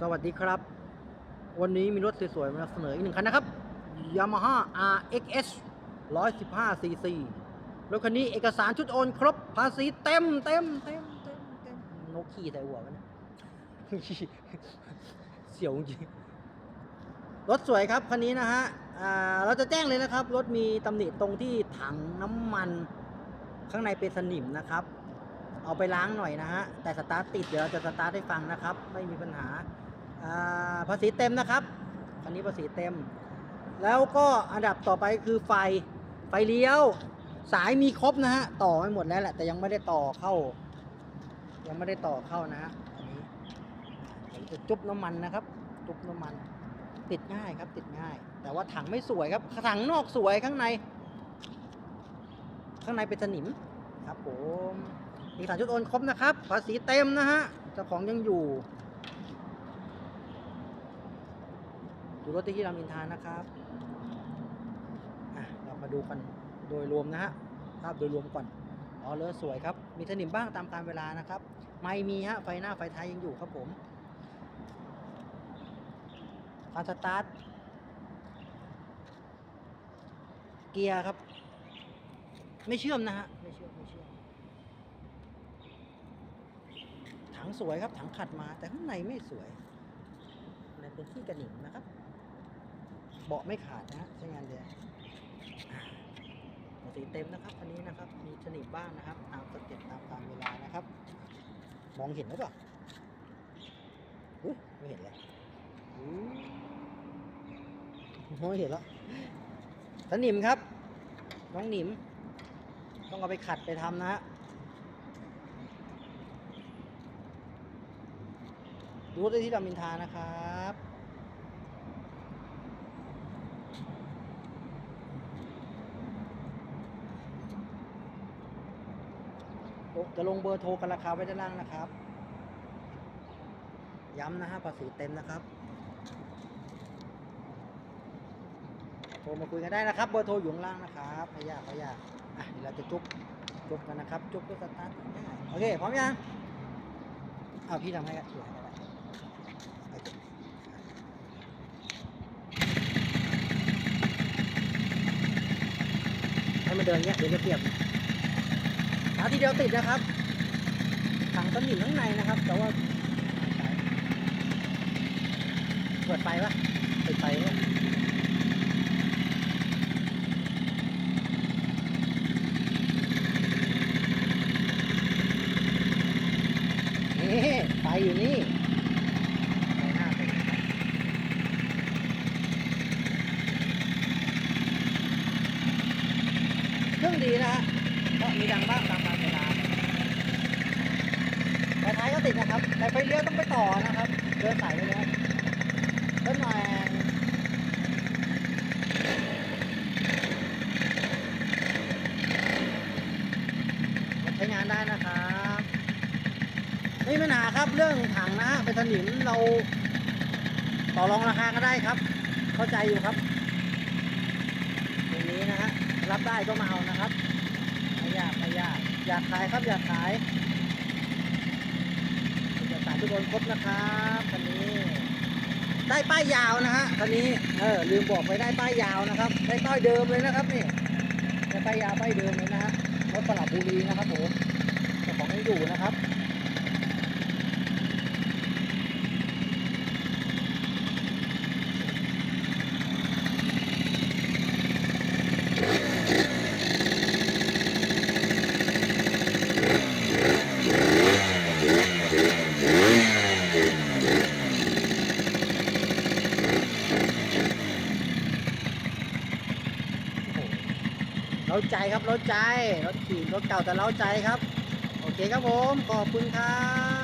สวัสดีครับ วันนี้มีรถสวยๆมานำเสนออีกหนึ่งคันนะครับ Yamaha RXS 115 cc รถคันนี้เอกสารชุดโอนครบ ภาษีเต็มเต็มเต็มเต็มเต็มนกขี่ใส่หัวมันเสียวจริงรถสวยครับคันนี้นะฮะเราจะแจ้งเลยนะครับ รถมีตำหนิตรงที่ถังน้ำมันข้างในเป็นสนิมนะครับเอาไปล้างหน่อยนะฮะ แต่สตาร์ทติด เดี๋ยวเราจะสตาร์ทให้ฟังนะครับ ไม่มีปัญหา ภาษีเต็มนะครับคันนี้ภาษีเต็ม แล้วก็อันดับต่อไปคือไฟไฟเลี้ยว สายมีครบนะฮะต่อไม่หมดแล้วแหละแต่ยังไม่ได้ต่อเข้า ยังไม่ได้ต่อเข้านะฮะอันนี้เดี๋ยวจะจุบน้ำมันนะครับ จุบน้ำมัน ติดง่ายครับติดง่าย แต่ว่าถังไม่สวยครับถังนอกสวยข้างใน ข้างในเป็นสนิมครับผมเอกสารชุดโอนครบนะครับภาษีเต็มนะฮะเจ้าของยังอยู่ ดูรถที่รามอินทานะครับอะเรามาดูกันโดยรวมนะฮะภาพโดยรวมก่อนอ๋อเลอสวยครับ มีสนิมบ้างตามการเวลานะครับ ไม่มีฮะไฟหน้าไฟท้ายยังอยู่ครับผมการสตาร์ทเกียร์ครับ ไม่เชื่อมนะฮะไม่เชื่อมไม่เชื่อมถังสวยครับถังขัดมาแต่ข้างในไม่สวยในเป็นที่กระหนิ่งนะครับ เบาะไม่ขาดนะใช้งานเดียวสีเต็มนะครับอันนี้นะครับ มีสนิมบ้างนะครับตามสเต็ปตามตามเวลานะครับ มองเห็นหรือเปล่าอุ๊ยไม่เห็นเลยมองไม่เห็นแล้วสนิมครับ น้องหนิม ต้องเอาไปขัดไปทำนะฮะดูได้ที่รามินทานะครับ จะลงเบอร์โทรกันราคาไว้ด้านล่างนะครับ ย้ำนะฮะภาษีเต็มนะครับ โทรมาคุยกันได้นะครับ เบอร์โทรอยู่ข้างล่างนะครับไม่ยากไม่ยากอะเดี๋ยวเราจะจุ๊บจุ๊บกันนะครับ จุ๊บด้วยสตาร์ทง่ายโอเคพร้อมยังเอาพี่ทำให้กันสวยก็ได้ให้มันเดินเงี้ยเดี๋ยวจะเปรียบาทีเดียวติดนะครับ ถังต้นหินข้างในนะครับ แต่ว่าเปิดไฟปะเปิดไฟปะนี่ไฟอยู่นี่ไฟหน้าเป็นเครื่องดีนะฮะ มีดังบ้างตามการเวลาแต่ท้ายก็ติดนะครับ แต่ไฟเลี้ยวต้องไปต่อนะครับ เดินสายไปแล้วต้นหน่อยใช้งานได้นะครับไม่มีปัญหาครับเรื่องถังนะฮะเป็นสนิมเราต่อรองราคาก็ได้ครับ เข้าใจอยู่ครับ ตรงนี้นะฮะรับได้ก็มาเอานะครับ ไม่ยากไม่ยาก อยากขายครับอยากขายอยากขายทุกคนครบนะครับคันนี้ได้ป้ายยาวนะฮะคันนี้เออลืมบอกไปได้ป้ายยาวนะครับ ได้ป้ายเดิมเลยนะครับนี่ได้ป้ายยาวป้ายเดิมเลยนะฮะรถสลับบุรีนะครับผมของยังอยู่นะครับ เราใจครับเราใจรถขี่รถเก่าแต่เราใจครับ โอเคครับผม ขอบคุณครับ